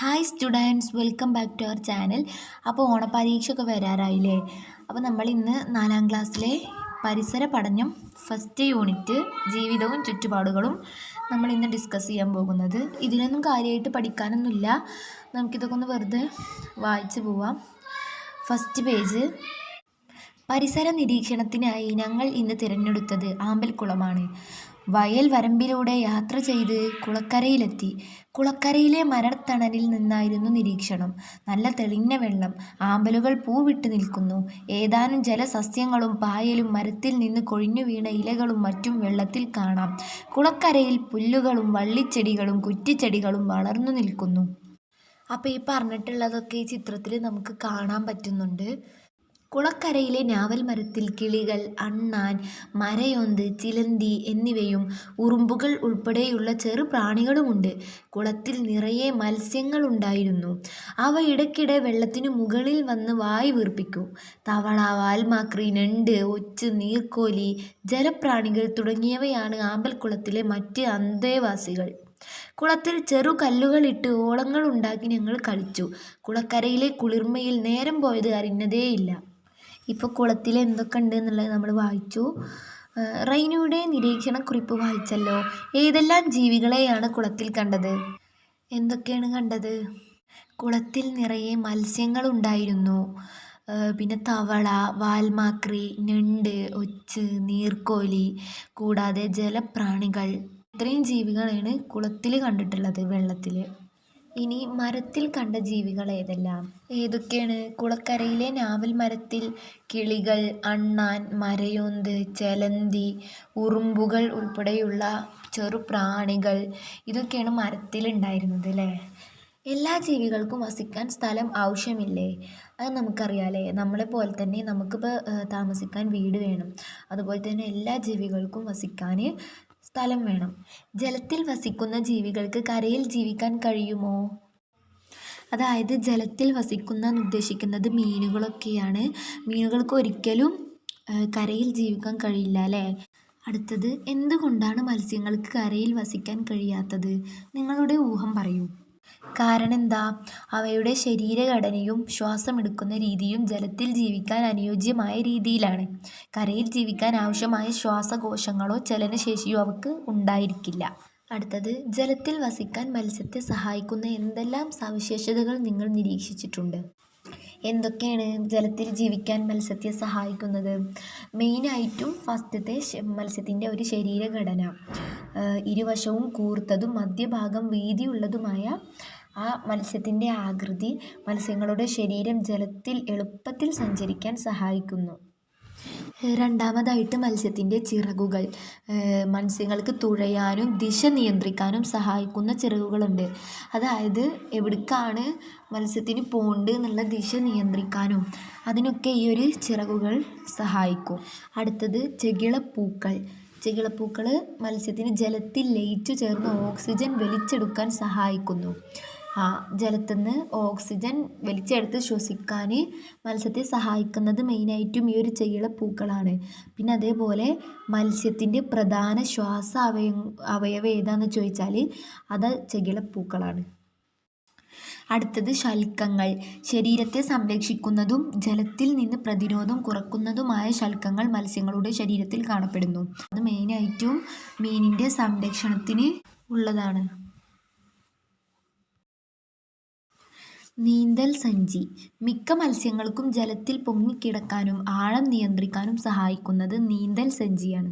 Hi students welcome back to our channel അപ്പോൾ ഓണപരീക്ഷയൊക്കെ വരാറായില്ലേ? അപ്പോൾ നമ്മൾ ഇന്ന് നാലാം ക്ലാസ്സിലെ പരിസര പഠനം ഫസ്റ്റ് യൂണിറ്റ് ജീവിതവും ചുറ്റുപാടുകളും നമ്മൾ ഇന്ന് ഡിസ്കസ് ചെയ്യാൻ പോകുന്നത്. ഇതിനൊന്നും കാര്യമായിട്ട് പഠിക്കാനൊന്നുമില്ല. നമുക്കിതൊക്കെ ഒന്ന് വെറുതെ വായിച്ചു പോവാം. ഫസ്റ്റ് പേജ് പരിസര നിരീക്ഷണത്തിനായി ഞങ്ങൾ ഇന്ന് തിരഞ്ഞെടുത്തത് ആമ്പൽക്കുളമാണ്. വയൽ വരമ്പിലൂടെ യാത്ര ചെയ്ത് കുളക്കരയിലെത്തി. കുളക്കരയിലെ മരത്തണലിൽ നിന്നായിരുന്നു നിരീക്ഷണം. നല്ല തെളിഞ്ഞ വെള്ളം ആമ്പലുകൾ പൂവിട്ട് നിൽക്കുന്നു. ഏതാനും ജലസസ്യങ്ങളും പായലും മരത്തിൽ നിന്ന് കൊഴിഞ്ഞു വീണ ഇലകളും മറ്റും വെള്ളത്തിൽ കാണാം. കുളക്കരയിൽ പുല്ലുകളും വള്ളിച്ചെടികളും കുറ്റിച്ചെടികളും വളർന്നു നിൽക്കുന്നു. അപ്പോൾ ഈ പറഞ്ഞിട്ടുള്ളതൊക്കെ ഈ ചിത്രത്തിൽ നമുക്ക് കാണാൻ പറ്റുന്നുണ്ട്. കുളക്കരയിലെ ഞാവൽ മരത്തിൽ കിളികൾ അണ്ണാൻ മരയൊന്ത് ചിലന്തി എന്നിവയും ഉറുമ്പുകൾ ഉൾപ്പെടെയുള്ള ചെറു പ്രാണികളുമുണ്ട്. കുളത്തിൽ നിറയെ മത്സ്യങ്ങളുണ്ടായിരുന്നു. അവ ഇടയ്ക്കിടെ വെള്ളത്തിനു മുകളിൽ വന്ന് വായ് വീർപ്പിക്കും. തവള വാൽമാക്രി ഞണ്ട് ഒച്ച് നീർക്കോലി ജലപ്രാണികൾ തുടങ്ങിയവയാണ് ആമ്പൽക്കുളത്തിലെ മറ്റ് അന്തേവാസികൾ. കുളത്തിൽ ചെറു കല്ലുകളിട്ട് ഓളങ്ങൾ ഉണ്ടാക്കി ഞങ്ങൾ കളിച്ചു കുളക്കരയിലെ കുളിർമയിൽ നേരം പോയത് അറിഞ്ഞതേയില്ല. ഇപ്പോൾ കുളത്തിൽ എന്തൊക്കെ ഉണ്ട് എന്നുള്ളത് നമ്മൾ വായിച്ചു. റൈനയുടെ നിരീക്ഷണ കുറിപ്പ് വായിച്ചല്ലോ. ഏതെല്ലാം ജീവികളെയാണ് കുളത്തിൽ കണ്ടത്? എന്തൊക്കെയാണ് കണ്ടത്? കുളത്തിൽ നിറയെ മത്സ്യങ്ങളുണ്ടായിരുന്നു പിന്നെ തവള വാൽമാക്രി ഞണ്ട് ഒച്ച് നീർക്കോലി കൂടാതെ ജലപ്രാണികൾ. ഇത്രയും ജീവികളാണ് കുളത്തിൽ കണ്ടിട്ടുള്ളത് വെള്ളത്തിൽ ഇനി മരത്തിൽ കണ്ട ജീവികൾ ഏതെല്ലാം? ഏതൊക്കെയാണ്? കുളക്കരയിലെ നാവൽ മരത്തിൽ കിളികൾ അണ്ണാൻ മരയൊന്ത് ചെലന്തി ഉറുമ്പുകൾ ഉൾപ്പെടെയുള്ള ചെറു പ്രാണികൾ ഇതൊക്കെയാണ് മരത്തിലുണ്ടായിരുന്നത് അല്ലേ? എല്ലാ ജീവികൾക്കും വസിക്കാൻ സ്ഥലം ആവശ്യമില്ലേ? അത് നമുക്കറിയാമല്ലേ നമ്മളെ പോലെ തന്നെ നമുക്കിപ്പോൾ താമസിക്കാൻ വീട് വേണം. അതുപോലെ തന്നെ എല്ലാ ജീവികൾക്കും വസിക്കാൻ സ്ഥലം വേണം. ജലത്തിൽ വസിക്കുന്ന ജീവികൾക്ക് കരയിൽ ജീവിക്കാൻ കഴിയുമോ? അതായത് ജലത്തിൽ വസിക്കുന്ന ഉദ്ദേശിക്കുന്നത് മീനുകളൊക്കെയാണ്. മീനുകൾക്ക് ഒരിക്കലും കരയിൽ ജീവിക്കാൻ കഴിയില്ല അല്ലേ? അടുത്തത് എന്തുകൊണ്ടാണ് മത്സ്യങ്ങൾക്ക് കരയിൽ വസിക്കാൻ കഴിയാത്തത്? നിങ്ങളുടെ ഊഹം പറയൂ. കാരണം എന്താ അവയുടെ ശരീരഘടനയും ശ്വാസമെടുക്കുന്ന രീതിയും ജലത്തിൽ ജീവിക്കാൻ അനുയോജ്യമായ രീതിയിലാണ്. കരയിൽ ജീവിക്കാൻ ആവശ്യമായ ശ്വാസകോശങ്ങളോ ചലനശേഷിയോ അവക്ക് ഉണ്ടായിരിക്കില്ല. അടുത്തത് ജലത്തിൽ വസിക്കാൻ മത്സ്യത്തെ സഹായിക്കുന്ന എന്തെല്ലാം സവിശേഷതകൾ നിങ്ങൾ നിരീക്ഷിച്ചിട്ടുണ്ട്? എന്തൊക്കെയാണ് ജലത്തിൽ ജീവിക്കാൻ മത്സ്യത്തെ സഹായിക്കുന്നത്? മെയിനായിട്ടും ഫസ്റ്റത്തെ മത്സ്യത്തിന്റെ ഒരു ശരീരഘടന. ഇരുവശവും കൂർത്തതും മധ്യഭാഗം വീതിയുള്ളതുമായ ആ മത്സ്യത്തിന്റെ ആകൃതി മത്സ്യങ്ങളുടെ ശരീരം ജലത്തിൽ എളുപ്പത്തിൽ സഞ്ചരിക്കാൻ സഹായിക്കുന്നു. രണ്ടാമതായിട്ട് മത്സ്യത്തിന്റെ ചിറകുകൾ. മത്സ്യങ്ങൾക്ക് തുഴയാനും ദിശ നിയന്ത്രിക്കാനും സഹായിക്കുന്ന ചിറകുകളുണ്ട്. അതായത് എവിടേക്കാണ് മത്സ്യത്തിന് പോകേണ്ടത് എന്നുള്ള ദിശ നിയന്ത്രിക്കാനും അതിനൊക്കെ ഈ ഒരു ചിറകുകൾ സഹായിക്കും. അടുത്തത് ചെകിളപ്പൂക്കൾ. ചെകിളപ്പൂക്കൾ മത്സ്യത്തിന് ജലത്തിൽ ലയിച്ചു ചേർന്ന് ഓക്സിജൻ വലിച്ചെടുക്കാൻ സഹായിക്കുന്നു. ജലത്തിൽ നിന്ന് ഓക്സിജൻ വലിച്ചെടുത്ത് ശ്വസിക്കാൻ മത്സ്യത്തെ സഹായിക്കുന്നത് മെയിനായിട്ടും ഈ ഒരു പൂക്കളാണ്. പിന്നെ അതേപോലെ മത്സ്യത്തിന്റെ പ്രധാന ശ്വാസ അവയ അവയവം ഏതാണെന്ന് ചോദിച്ചാൽ അത് ചെകിളപ്പൂക്കളാണ് അടുത്തത് ശൽക്കങ്ങൾ. ശരീരത്തെ സംരക്ഷിക്കുന്നതും ജലത്തിൽ നിന്ന് പ്രതിരോധം കുറക്കുന്നതുമായ ശൽക്കങ്ങൾ മത്സ്യങ്ങളുടെ ശരീരത്തിൽ കാണപ്പെടുന്നു. അത് മെയിനായിട്ടും മീനിന്റെ സംരക്ഷണത്തിന് ഉള്ളതാണ്. നീന്തൽ സഞ്ചി. മിക്ക മത്സ്യങ്ങൾക്കും ജലത്തിൽ പൊങ്ങിക്കിടക്കാനും ആഴം നിയന്ത്രിക്കാനും സഹായിക്കുന്നത് നീന്തൽ സഞ്ചിയാണ്.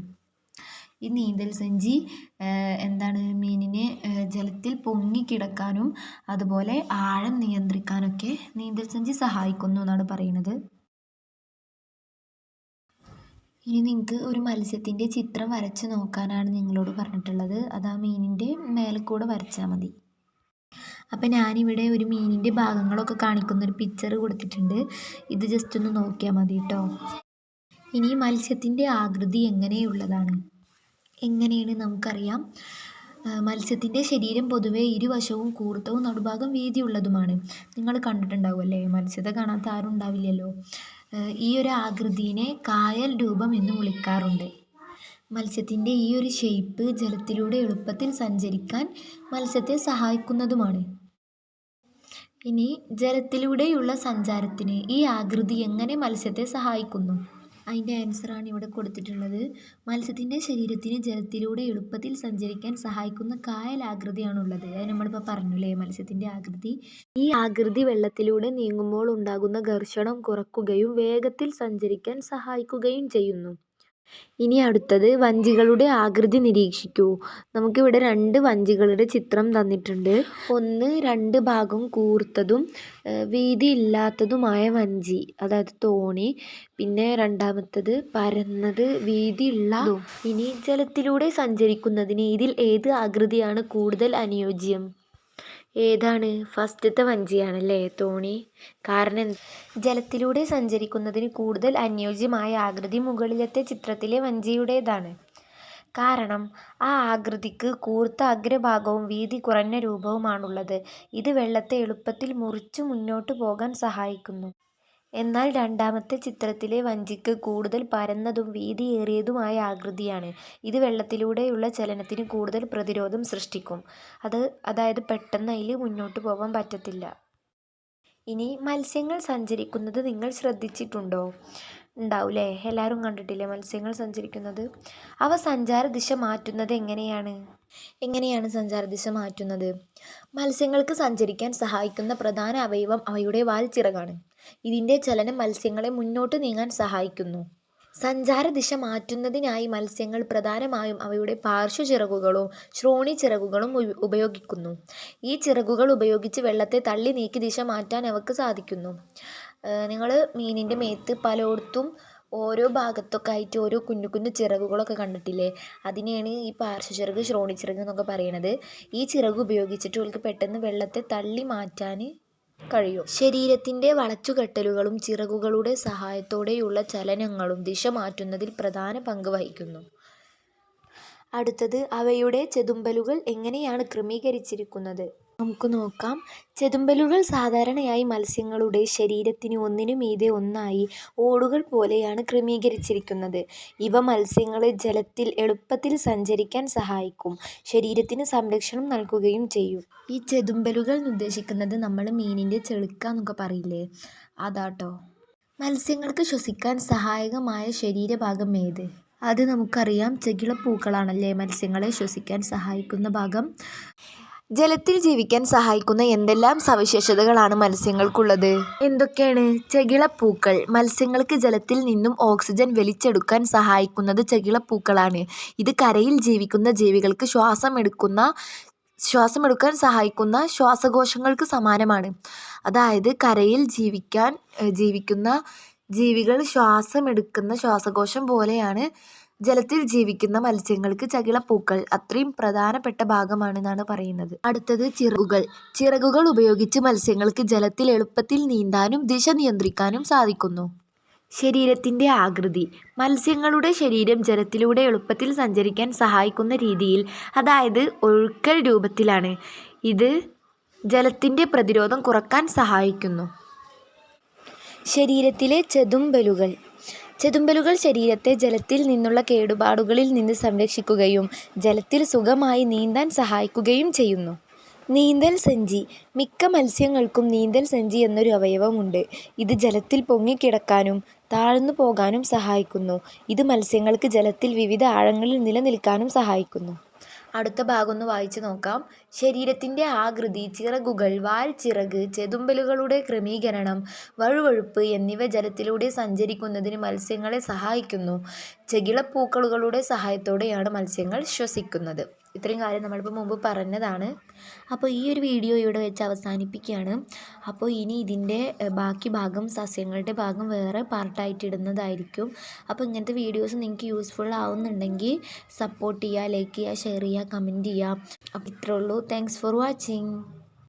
ഈ നീന്തൽ സഞ്ചി എന്താണ് മീനിനെ ജലത്തിൽ പൊങ്ങിക്കിടക്കാനും അതുപോലെ ആഴം നിയന്ത്രിക്കാനൊക്കെ നീന്തൽ സഞ്ചി സഹായിക്കുന്നു എന്നാണ് പറയുന്നത്. ഇനി നിങ്ങൾക്ക് ഒരു മത്സ്യത്തിന്റെ ചിത്രം വരച്ച് നോക്കാനാണ് നിങ്ങളോട് പറഞ്ഞിട്ടുള്ളത്. അത് ആ മീനിന്റെ മേലെ കൂടെ വരച്ചാൽ മതി. അപ്പോൾ ഞാനിവിടെ ഒരു മീനിന്റെ ഭാഗങ്ങളൊക്കെ കാണിക്കുന്ന ഒരു പിക്ചർ കൊടുത്തിട്ടുണ്ട്. ഇത് ജസ്റ്റ് ഒന്ന് നോക്കിയാൽ മതി കേട്ടോ ഇനി മത്സ്യത്തിന്റെ ആകൃതി എങ്ങനെയുള്ളതാണ്? എങ്ങനെയാണ് നമുക്കറിയാം. മത്സ്യത്തിന്റെ ശരീരം പൊതുവെ ഇരുവശവും കൂർത്തവും നടുഭാഗം വീതിയുള്ളതുമാണ്. നിങ്ങൾ കണ്ടിട്ടുണ്ടാവുമല്ലേ മത്സ്യത്തെ കാണാത്ത ആരും ഉണ്ടാവില്ലല്ലോ ഈ ഒരു ആകൃതിയെ കായൽ രൂപം എന്ന് വിളിക്കാറുണ്ട്. മത്സ്യത്തിന്റെ ഈ ഒരു ഷേപ്പ് ജലത്തിലൂടെ എളുപ്പത്തിൽ സഞ്ചരിക്കാൻ മത്സ്യത്തെ സഹായിക്കുന്നതുമാണ്. ഇനി ജലത്തിലൂടെയുള്ള സഞ്ചാരത്തിന് ഈ ആകൃതി എങ്ങനെ മത്സ്യത്തെ സഹായിക്കുന്നു? അതിന്റെ ആൻസറാണ് ഇവിടെ കൊടുത്തിട്ടുള്ളത്. മത്സ്യത്തിന്റെ ശരീരത്തിന് ജലത്തിലൂടെ എളുപ്പത്തിൽ സഞ്ചരിക്കാൻ സഹായിക്കുന്ന കായലാകൃതിയാണുള്ളത് അത് നമ്മളിപ്പോൾ പറഞ്ഞു അല്ലേ മത്സ്യത്തിന്റെ ആകൃതി. ഈ ആകൃതി വെള്ളത്തിലൂടെ നീങ്ങുമ്പോൾ ഉണ്ടാകുന്ന ഘർഷണം കുറക്കുകയും വേഗത്തിൽ സഞ്ചരിക്കാൻ സഹായിക്കുകയും ചെയ്യുന്നു. ഇനി അടുത്തത് വഞ്ചികളുടെ ആകൃതി നിരീക്ഷിക്കൂ. നമുക്കിവിടെ രണ്ട് വഞ്ചികളുടെ ചിത്രം തന്നിട്ടുണ്ട്. ഒന്ന് രണ്ട് ഭാഗം കൂർത്തതും വീതി ഇല്ലാത്തതുമായ വഞ്ചി അതായത് തോണി. പിന്നെ രണ്ടാമത്തത് പരന്നത് വീതിയുള്ളതും ഇനി ജലത്തിലൂടെ സഞ്ചരിക്കുന്നതിന് ഇതിൽ ഏത് ആകൃതിയാണ് കൂടുതൽ അനുയോജ്യം? ഏതാണ്? ഫസ്റ്റത്തെ വഞ്ചിയാണല്ലേ തോണി. കാരണം ജലത്തിലൂടെ സഞ്ചരിക്കുന്നതിന് കൂടുതൽ അനുയോജ്യമായ ആകൃതി മുകളിലത്തെ ചിത്രത്തിലെ വഞ്ചിയുടേതാണ്. കാരണം ആ ആകൃതിക്ക് കൂർത്ത അഗ്രഭാഗവും വീതി കുറഞ്ഞ രൂപവുമാണുള്ളത്. ഇത് വെള്ളത്തെ എളുപ്പത്തിൽ മുറിച്ചു മുന്നോട്ട് പോകാൻ സഹായിക്കുന്നു. എന്നാൽ രണ്ടാമത്തെ ചിത്രത്തിലെ വഞ്ചിക്ക് കൂടുതൽ പരന്നതും വീതിയേറിയതുമായ ആകൃതിയാണ്. ഇത് വെള്ളത്തിലൂടെയുള്ള ചലനത്തിന് കൂടുതൽ പ്രതിരോധം സൃഷ്ടിക്കും. അത് അതായത് പെട്ടെന്ന് അതിൽ മുന്നോട്ട് പോകാൻ പറ്റത്തില്ല. ഇനി മത്സ്യങ്ങൾ സഞ്ചരിക്കുന്നത് നിങ്ങൾ ശ്രദ്ധിച്ചിട്ടുണ്ടോ? ഉണ്ടാവില്ലേ എല്ലാവരും കണ്ടിട്ടില്ലേ മത്സ്യങ്ങൾ സഞ്ചരിക്കുന്നത്? അവ സഞ്ചാര ദിശ മാറ്റുന്നത് എങ്ങനെയാണ്? എങ്ങനെയാണ് സഞ്ചാര ദിശ മാറ്റുന്നത്? മത്സ്യങ്ങൾക്ക് സഞ്ചരിക്കാൻ സഹായിക്കുന്ന പ്രധാന അവയവം അവയുടെ വാൽച്ചിറകാണ്. ഇതിന്റെ ചലനം മത്സ്യങ്ങളെ മുന്നോട്ട് നീങ്ങാൻ സഹായിക്കുന്നു. സഞ്ചാര ദിശ മാറ്റുന്നതിനായി മത്സ്യങ്ങൾ പ്രധാനമായും അവയുടെ പാർശ്വചിറകുകളോ ശ്രോണി ചിറകുകളും ഉപയോഗിക്കുന്നു. ഈ ചിറകുകൾ ഉപയോഗിച്ച് വെള്ളത്തെ തള്ളി നീക്കി ദിശ മാറ്റാൻ അവക്ക് സാധിക്കുന്നു. നിങ്ങൾ മീനിന്റെ മേത്ത് പലയിടത്തും ഓരോ ഭാഗത്തൊക്കെ ആയിട്ട് ഓരോ കുഞ്ഞു കുഞ്ഞു ചിറകുകളൊക്കെ കണ്ടിട്ടില്ലേ? അതിനെയാണ് ഈ പാർശ്വചിറക് ശ്രോണിച്ചിറക് എന്നൊക്കെ പറയണത്. ഈ ചിറക് ഉപയോഗിച്ചിട്ട് ഓൾക്ക് പെട്ടെന്ന് വെള്ളത്തെ തള്ളി മാറ്റാൻ കഴിയും. ശരീരത്തിന്റെ വളച്ചുകെട്ടലുകളും ചിറകുകളുടെ സഹായത്തോടെയുള്ള ചലനങ്ങളും ദിശ മാറ്റുന്നതിൽ പ്രധാന പങ്ക് വഹിക്കുന്നു. അടുത്തത് അവയുടെ ചെതുമ്പലുകൾ എങ്ങനെയാണ് ക്രമീകരിച്ചിരിക്കുന്നത്? നമുക്ക് നോക്കാം. ചെതുമ്പലുകൾ സാധാരണയായി മത്സ്യങ്ങളുടെ ശരീരത്തിന് ഒന്നിനു മീതെ ഒന്നായി ഓടുകൾ പോലെയാണ് ക്രമീകരിച്ചിരിക്കുന്നത്. ഇവ മത്സ്യങ്ങളെ ജലത്തിൽ എളുപ്പത്തിൽ സഞ്ചരിക്കാൻ സഹായിക്കും. ശരീരത്തിന് സംരക്ഷണം നൽകുകയും ചെയ്യും. ഈ ചെതുമ്പലുകൾ ഉദ്ദേശിക്കുന്നത് നമ്മൾ മീനിന്റെ ചെളുക്ക എന്നൊക്കെ പറയില്ലേ? അതാട്ടോ. മത്സ്യങ്ങൾക്ക് ശ്വസിക്കാൻ സഹായകമായ ശരീരഭാഗം ഏത്? അത് നമുക്കറിയാം. ചെകിളപ്പൂക്കളാണല്ലേ മത്സ്യങ്ങളെ ശ്വസിക്കാൻ സഹായിക്കുന്ന ഭാഗം. ജലത്തിൽ ജീവിക്കാൻ സഹായിക്കുന്ന എന്തെല്ലാം സവിശേഷതകളാണ് മത്സ്യങ്ങൾക്കുള്ളത്? എന്തൊക്കെയാണ്? ചെകിളപ്പൂക്കൾ. മത്സ്യങ്ങൾക്ക് ജലത്തിൽ നിന്നും ഓക്സിജൻ വലിച്ചെടുക്കാൻ സഹായിക്കുന്നത് ചെകിളപ്പൂക്കളാണ്. ഇത് കരയിൽ ജീവിക്കുന്ന ജീവികൾക്ക് ശ്വാസം ശ്വാസമെടുക്കുന്ന ശ്വാസമെടുക്കാൻ സഹായിക്കുന്ന ശ്വാസകോശങ്ങൾക്ക് സമാനമാണ്. അതായത് കരയിൽ ജീവിക്കാൻ ജീവിക്കുന്ന ജീവികൾ ശ്വാസമെടുക്കുന്ന ശ്വാസകോശം പോലെയാണ് ജലത്തിൽ ജീവിക്കുന്ന മത്സ്യങ്ങൾക്ക് ചകിളപ്പൂക്കൾ അത്രയും പ്രധാനപ്പെട്ട ഭാഗമാണെന്നാണ് പറയുന്നത്. അടുത്തത് ചിറകുകൾ. ചിറകുകൾ ഉപയോഗിച്ച് മത്സ്യങ്ങൾക്ക് ജലത്തിൽ എളുപ്പത്തിൽ നീന്താനും ദിശ നിയന്ത്രിക്കാനും സാധിക്കുന്നു. ശരീരത്തിന്റെ ആകൃതി. മത്സ്യങ്ങളുടെ ശരീരം ജലത്തിലൂടെ എളുപ്പത്തിൽ സഞ്ചരിക്കാൻ സഹായിക്കുന്ന രീതിയിൽ അതായത് ഒഴുക്കൽ രൂപത്തിലാണ്. ഇത് ജലത്തിന്റെ പ്രതിരോധം കുറയ്ക്കാൻ സഹായിക്കുന്നു. ശരീരത്തിലെ ചെതുമ്പലുകൾ. ചെതുമ്പലുകൾ ശരീരത്തെ ജലത്തിൽ നിന്നുള്ള കേടുപാടുകളിൽ നിന്ന് സംരക്ഷിക്കുകയും ജലത്തിൽ സുഖമായി നീന്താൻ സഹായിക്കുകയും ചെയ്യുന്നു. നീന്തൽ സഞ്ചി. മിക്ക മത്സ്യങ്ങൾക്കും നീന്തൽ സഞ്ചി എന്നൊരു അവയവമുണ്ട്. ഇത് ജലത്തിൽ പൊങ്ങിക്കിടക്കാനും താഴ്ന്നു പോകാനും സഹായിക്കുന്നു. ഇത് മത്സ്യങ്ങൾക്ക് ജലത്തിൽ വിവിധ ആഴങ്ങളിൽ നിലനിൽക്കാനും സഹായിക്കുന്നു. അടുത്ത ഭാഗം ഒന്ന് വായിച്ചു നോക്കാം. ശരീരത്തിന്റെ ആകൃതി ചിറകുകൾ വാൽ ചിറക് ചെതുമ്പലുകളുടെ ക്രമീകരണം വഴുവഴുപ്പ് എന്നിവ ജലത്തിലൂടെ സഞ്ചരിക്കുന്നതിന് മത്സ്യങ്ങളെ സഹായിക്കുന്നു. ചെകിളപ്പൂക്കളുകളുടെ സഹായത്തോടെയാണ് മത്സ്യങ്ങൾ ശ്വസിക്കുന്നത്. ഇത്രയും കാര്യം നമ്മളിപ്പോൾ മുമ്പ് പറഞ്ഞതാണ്. അപ്പോൾ ഈ ഒരു വീഡിയോ ഇവിടെ വെച്ച് അവസാനിപ്പിക്കുകയാണ്. അപ്പോൾ ഇനി ഇതിന്റെ ബാക്കി ഭാഗം സസ്യങ്ങളുടെ ഭാഗം വേറെ പാർട്ടായിട്ട് ഇടുന്നതായിരിക്കും. അപ്പോൾ ഇങ്ങനത്തെ വീഡിയോസ് നിങ്ങൾക്ക് യൂസ്ഫുൾ ആവുന്നുണ്ടെങ്കിൽ സപ്പോർട്ട് ചെയ്യുക ലൈക്ക് ചെയ്യുക ഷെയർ ചെയ്യുക കമന്റ് ചെയ്യുക അപ്പോൾ ഇത്രയുള്ളൂ താങ്ക്സ് ഫോർ വാച്ചിങ്